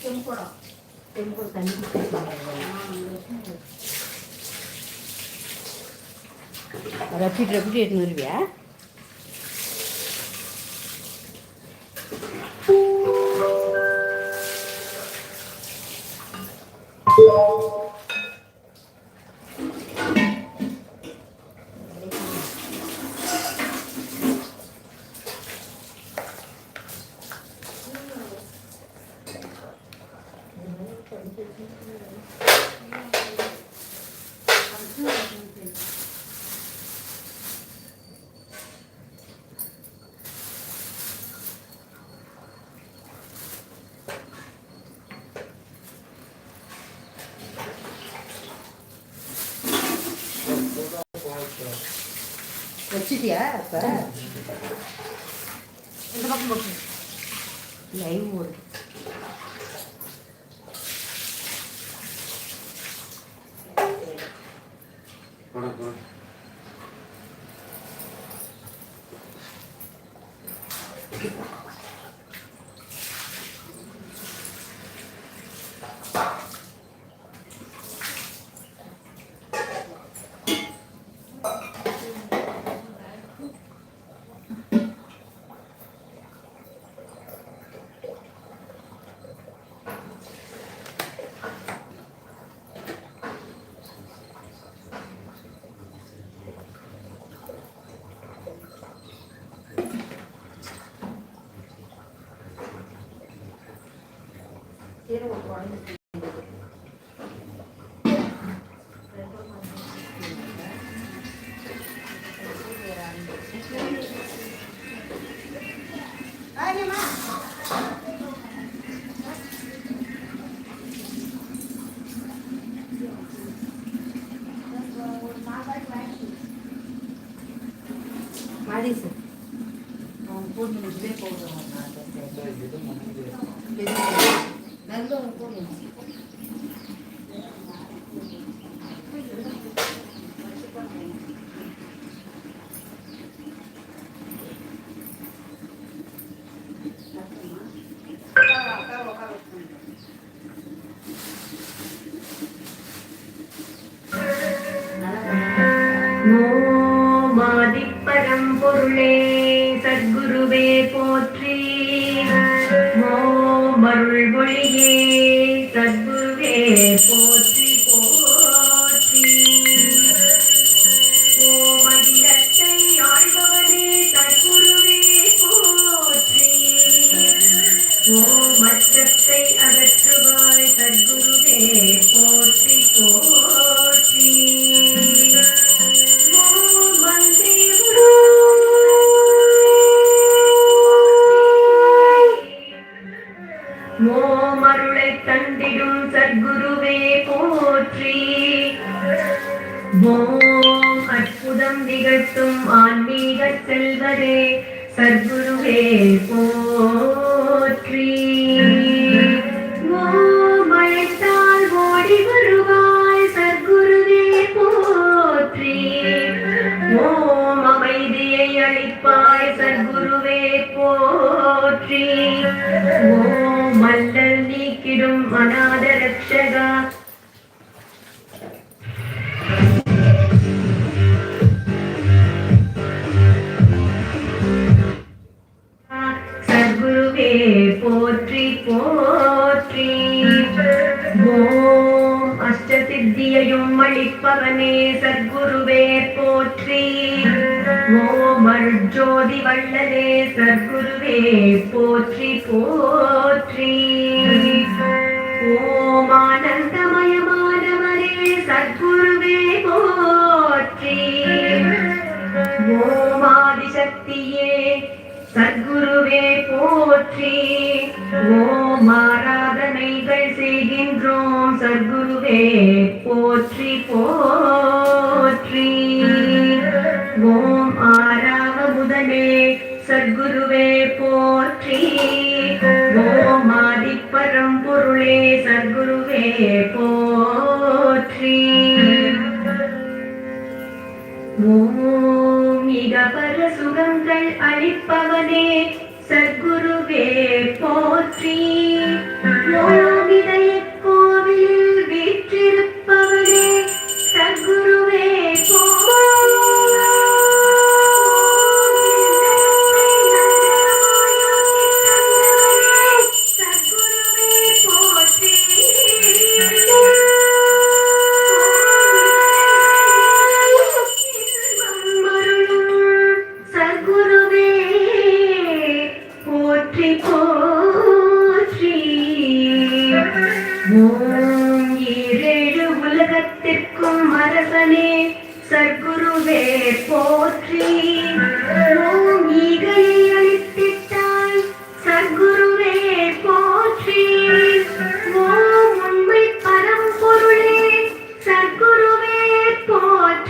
செம்படம் செம்படம் தண்ணி ரப்பிட்டு ரப்பிட்டு எடுத்துன்னு வருவியா வச்சிட்டியா அப்போ இந்த பக்கம் It was. Ojalá. ஓம் அற்புதம் நிகழ்த்தும் ஆன்மீக செல்வரே சத்குருவே. ஓம் ஜோதி வல்லவே சர்க்குருவே போற்றி போற்றி. ஓம் ஆனந்தமயமானவரே சத்குருவே போற்றி. ஓம் ஆதிசக்தியே சத்குருவே போற்றி. ஓம் ஆராதனைகள் செய்கின்றோம் சத்குருவே போற்றி போ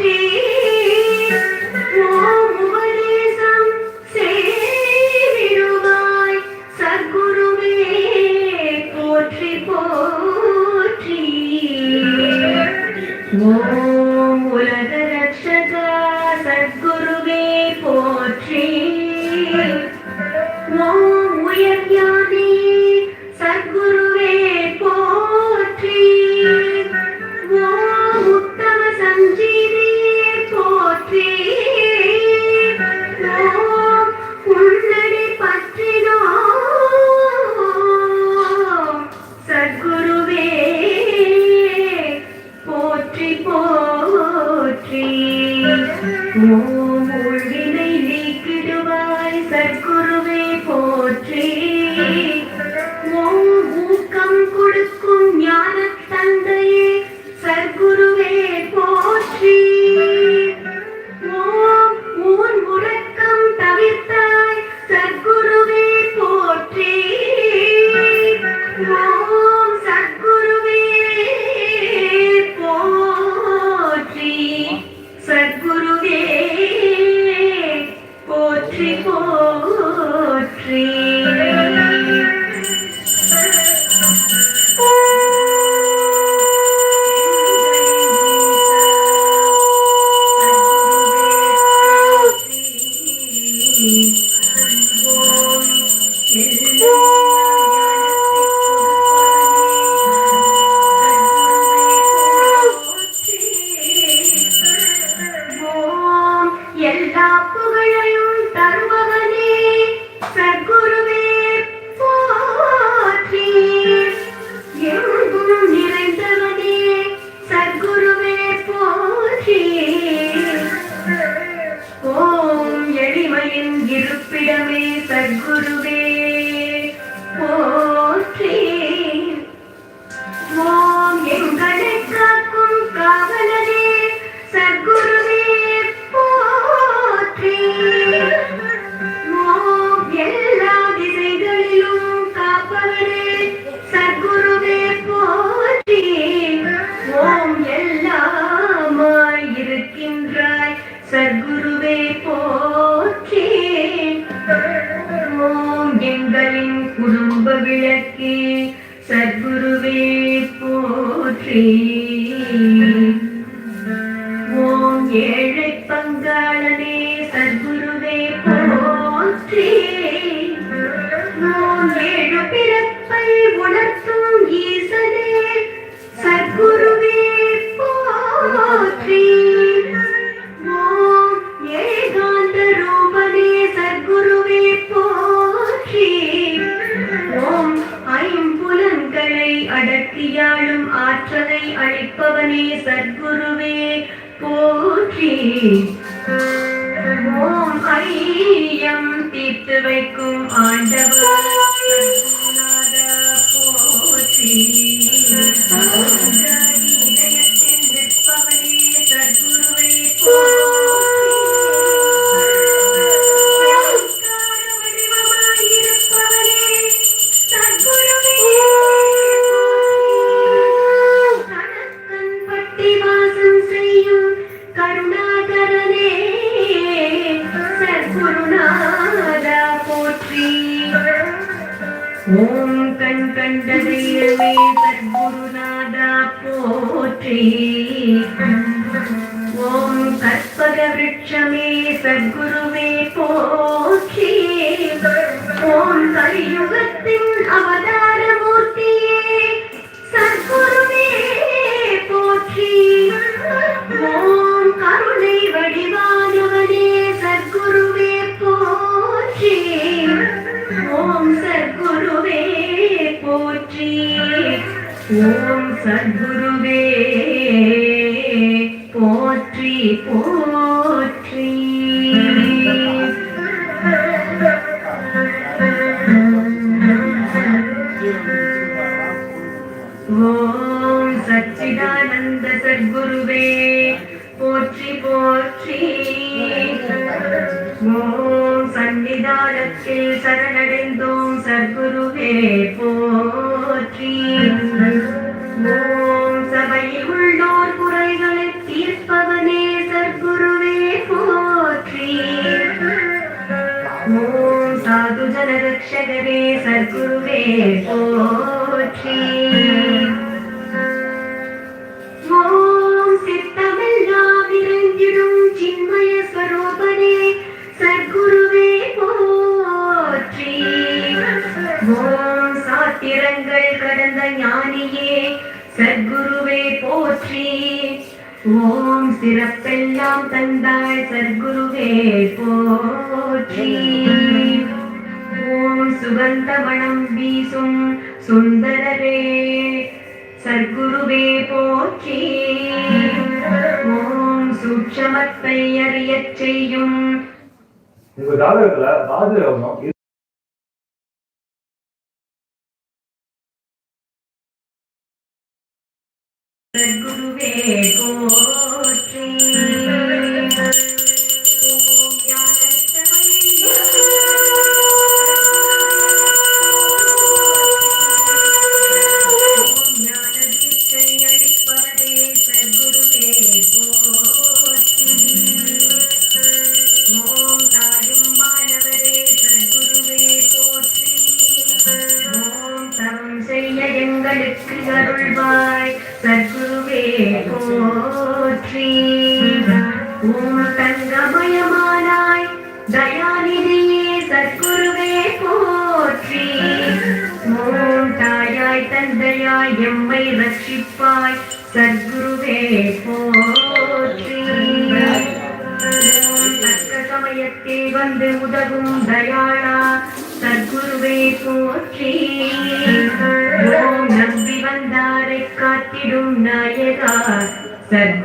উঠি சத்குருவே போ சத்குருவே போற்றி. ஓம் எங்களின் குடும்ப விளக்கே சத்குருவே போற்றி. ஆண்டவா போற்றி. Sadhguru ரக்ஷகவே சர்க்குருவே போற்றி. ஓம் சித்தமெல்லாம் நிறைந்திடும் சின்மய ஸ்வரூபனே சர்க்குருவே போற்றி. ஓம் சாத்திரங்கள் கடந்த ஞானியே சர்க்குருவே போற்றி. ஓம் சிறப்பெல்லாம் தந்தாய் சர்க்குருவே போ போற்றி. ஓம் சூட்சமத்தை குருவே கோ வந்து உதவும் தயாளா சத்குருவே போற்றி. நம்பி வந்தாரை காத்திடும் நாயகா சத்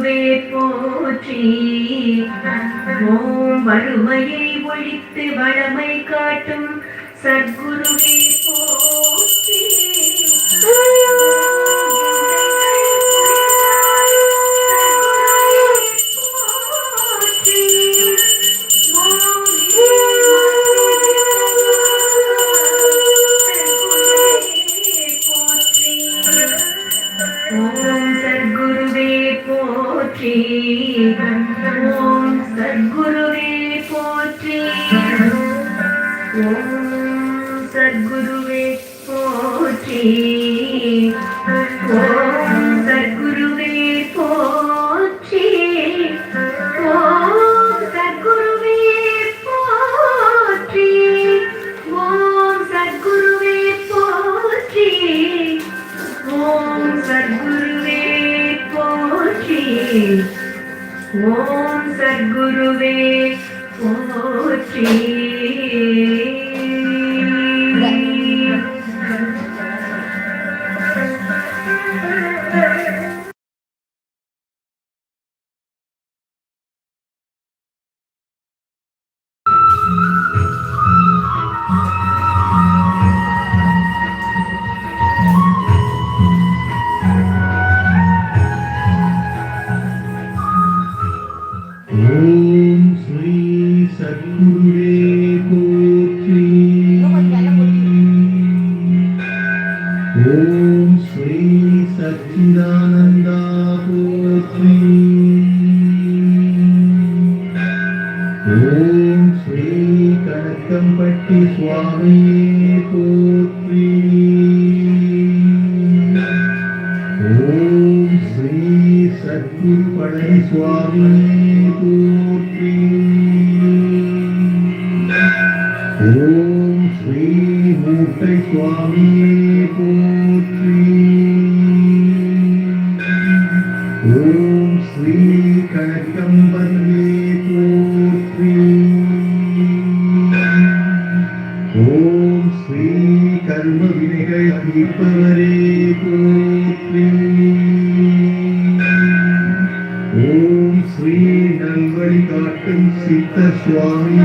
குருவே போற்றி. ஓம் வறுமையை ஒழித்து வளமை காட்டும் சத்குருவே போற்றி. ஓம் சத்குருவே போற்றி श्री सच्चिदानन्द நல்வழி காட்டும் சித்த சுவாமி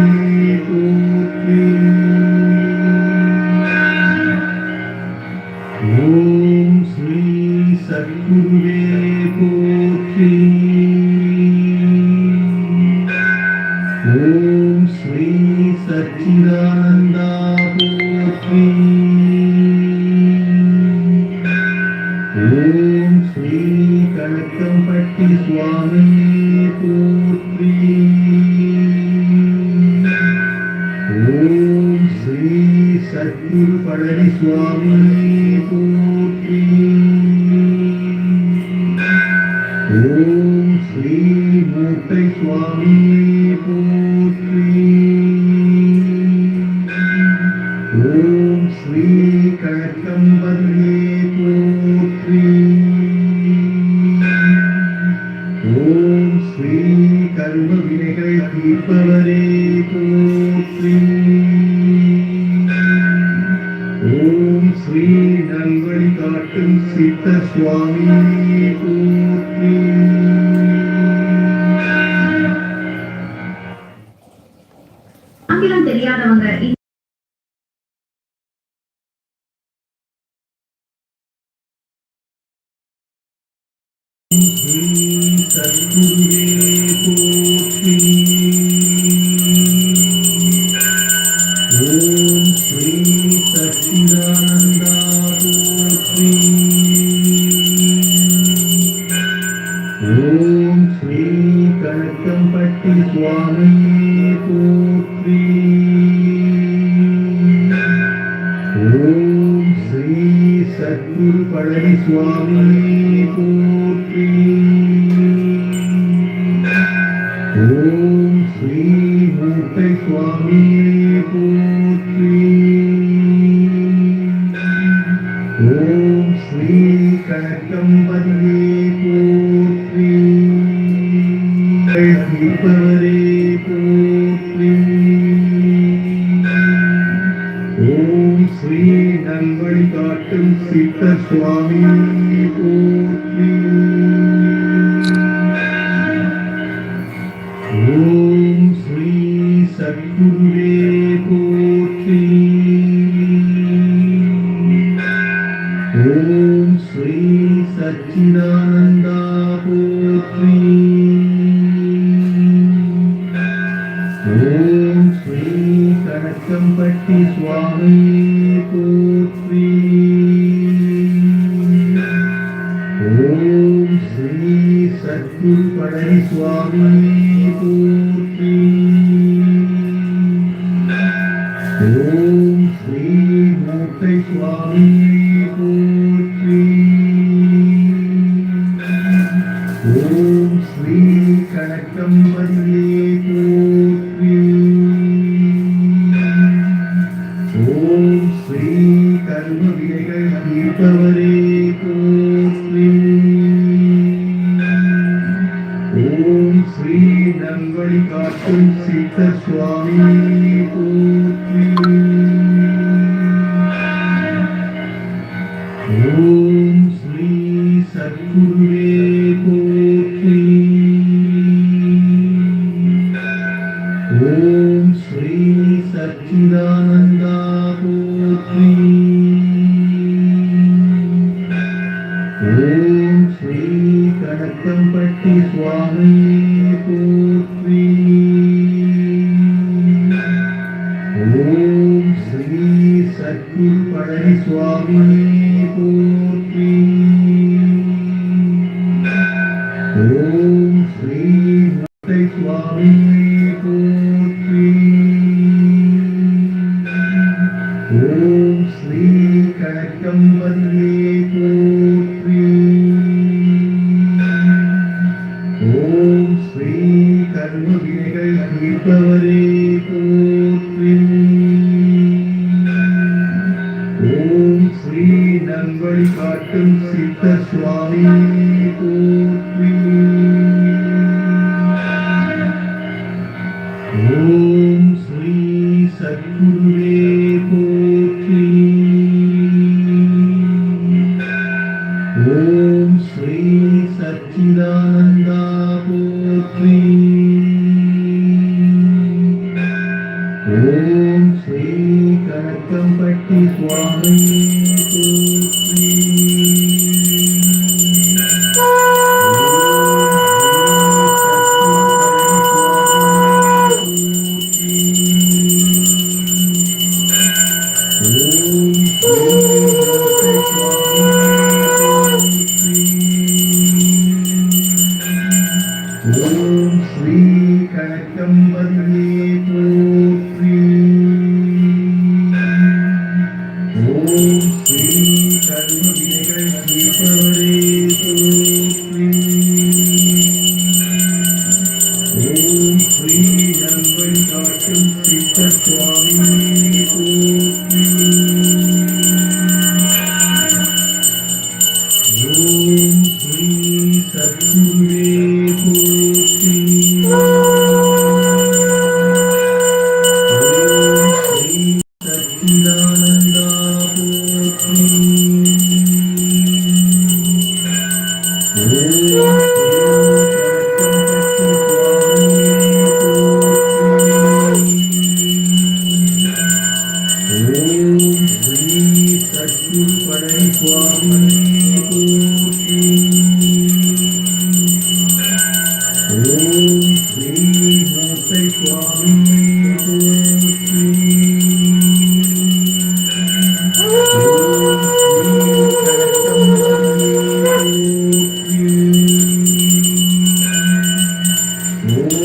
ॐ श्रीकार्यम् one. that it Om Sri Nate Swami Om श्रीकनकं पट्टि Swami Mm-hmm.